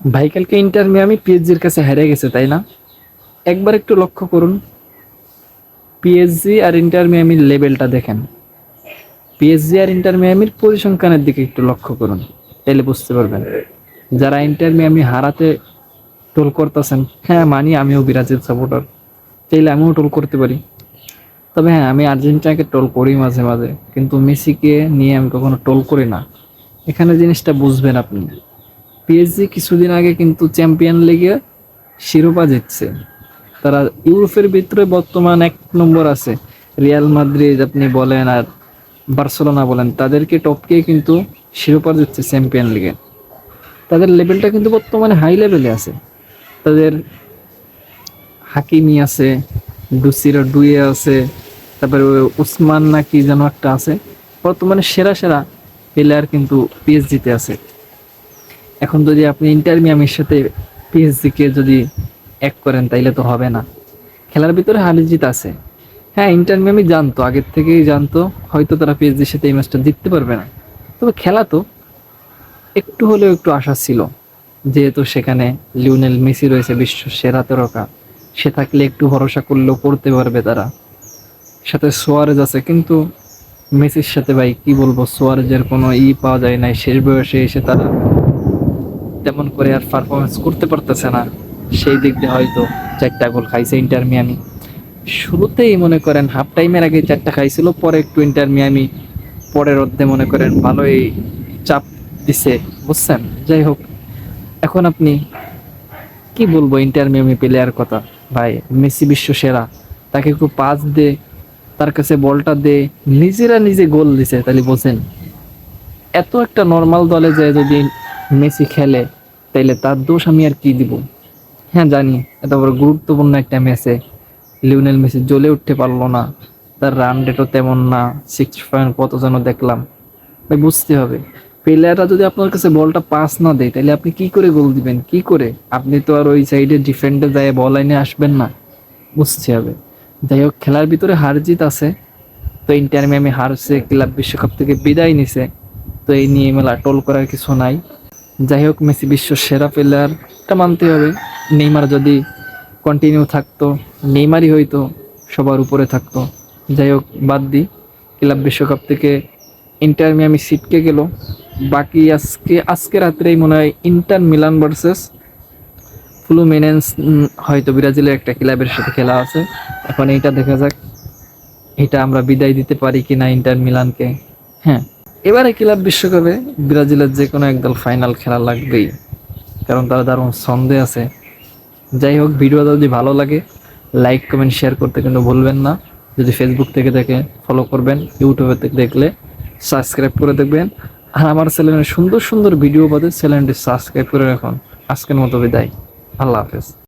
ভাই, কালকে inter Miami পিএসজির কাছে হেরে গেছে, তাই না? একবার একটু লক্ষ্য করুন। পিএসজি আর ইন্টার মিয়ামির লেভেলটা দেখেন। পিএসজি আর ইন্টার মিয়ামির পরিসংখ্যানের দিকে একটু লক্ষ্য করুন তাহলে বুঝতে পারবেন। যারা ইন্টার মিয়ামি হারাতে টোল করতেছেন হ্যাঁ মানি, আমিও ব্রাজিল সাপোর্টার চাইলে আমিও টোল করতে পারি। তবে হ্যাঁ আমি আর্জেন্টিনাকে টোল করি মাঝে মাঝে, কিন্তু মেসিকে নিয়ে আমি কখনো টোল করি না। এখানে জিনিসটা বুঝবেন আপনি। পিএসজি কিছুদিন আগে কিন্তু চ্যাম্পিয়ন লিগে শিরোপা জিতছে। তারা ইউরোপের ভিতরে বর্তমান এক নম্বর আছে। রিয়াল মাদ্রিদ আপনি বলেন আর বার্সেলোনা বলেন, তাদেরকে টপকে কিন্তু শিরোপা জিতছে চ্যাম্পিয়ন লিগে তাদের লেভেলটা কিন্তু বর্তমানে হাই লেভেলে আছে। তাদের হাকিমি আছে, ডুসিরা ডুয়ে আছে, তারপরে উসমান নাকি যেন একটা আছে। বর্তমানে সেরা সেরা প্লেয়ার কিন্তু পিএসজিতে আছে। এখন যদি আপনি ইন্টার মিয়ামির সাথে পিএসজিকে যদি এক করেন, তাইলে তো হবে না। খেলার ভিতরে হারি জিত আছে। হ্যাঁ ইন্টার মিয়ামি জানতো, আগের থেকেই জানতো, হয়তো তারা পিএসজির সাথে এই ম্যাচটা জিততে পারবে না। তবে খেলা তো, একটু হলেও একটু আশা ছিল, যেহেতু সেখানে লিওনেল মেসি রয়েছে বিশ্ব সেরা তারকা, সে থাকলে একটু ভরসা করলেও পড়তে পারবে তারা। সাথে সোয়ারেজ আছে, কিন্তু মেসির সাথে ভাই, কি বলব, সোয়ারেজের কোনো ই পাওয়া যায় নাই, শেষ বয়সে এসে তারা তেমন করে আর পারফরমেন্স করতে পারতেছে না। সেই দিক দিয়ে হয়তো চারটা গোল খাইছে ইন্টার মিয়ামি। শুরুতেই মনে করেন হাফ টাইমের আগে চারটা খাইছিল, পরে একটু ইন্টার মিয়ামি পরের অর্ধে মনে করেন ভালোই চাপ দিছে, বুঝছেন? যাই হোক, এখন আপনি কি বলব ইন্টার মিয়ামি প্লেয়ার কথা? ভাই, মেসি বিশ্ব সেরা, তাকে একটু পাস দে, তার কাছে বলটা দে, নিজেরা নিজে গোল দিছে, তাহলে বোঝেন। এত একটা নর্মাল দলে যায় যদি মেসি খেলে, তাইলে তার দোষ আমি আর কি দিব? হ্যাঁ জানি, এত বড় গুরুত্বপূর্ণ একটা ম্যাচে লিওনেল মেসি জ্বলে উঠতে পারল না। তার রান রেটও তেমন না সিক্স পয়েন্ট কত যেন দেখলাম। ভাই, বুঝতে হবে। প্লেয়াররা যদি আপনার কাছে বলটা পাস না দেয় তাহলে আপনি কি করে গোল দিবেন? কি করে? আপনি তো আর ওই সাইডে ডিফেন্ডে যায় বল লাইনে আসবেন না। বুঝতে হবে। যাই হোক, খেলার ভিতরে হার জিত আছে। তো ইন্টার মিয়ামি হারছে, ক্লাব বিশ্বকাপ থেকে বিদায় নিছে। তো এই নিয়ে মেলা টোল করার কিছু নাই। যাই হোক, মেসি বিশ্ব সেরা প্লেয়ার এটা মানতে হবে। নেইমার যদি কন্টিনিউ থাকতো, নেইমারই হয়তো সবার উপরে থাকতো। যাই হোক, বাদ দিই ক্লাব বিশ্বকাপ থেকে ইন্টার মিয়ামি সিটকে গেল। বাকি আজকে আজকে রাত্রেই মনে হয় ইন্টার মিলান ভার্সেস। ফ্লুমিনেন্স হয়তো ব্রাজিলের একটা ক্লাবের সাথে খেলা আছে। এখন এইটা দেখা যাক, এটা আমরা বিদায় দিতে পারি কি না ইন্টার মিলানকে। হ্যাঁ। এবারে ক্লাব বিশ্বকাপে? ব্রাজিলের যে কোনো একদল ফাইনাল খেলা লাগবেই। কারণ তারা দারুণ সন্দেহ আছে। যাই হোক ভিডিওটা যদি ভালো লাগে লাইক কমেন্ট শেয়ার করতে কিন্তু ভুলবেন না। যদি ফেসবুক থেকে দেখে ফলো করবেন ইউটিউবে থেকে দেখলে সাবস্ক্রাইব করে দেখবেন। আর আমার চ্যানেলের সুন্দর সুন্দর ভিডিও বাদে চ্যানেলটি সাবস্ক্রাইব করে রাখুন। আজকের মতো বিদায়। আল্লাহ হাফেজ।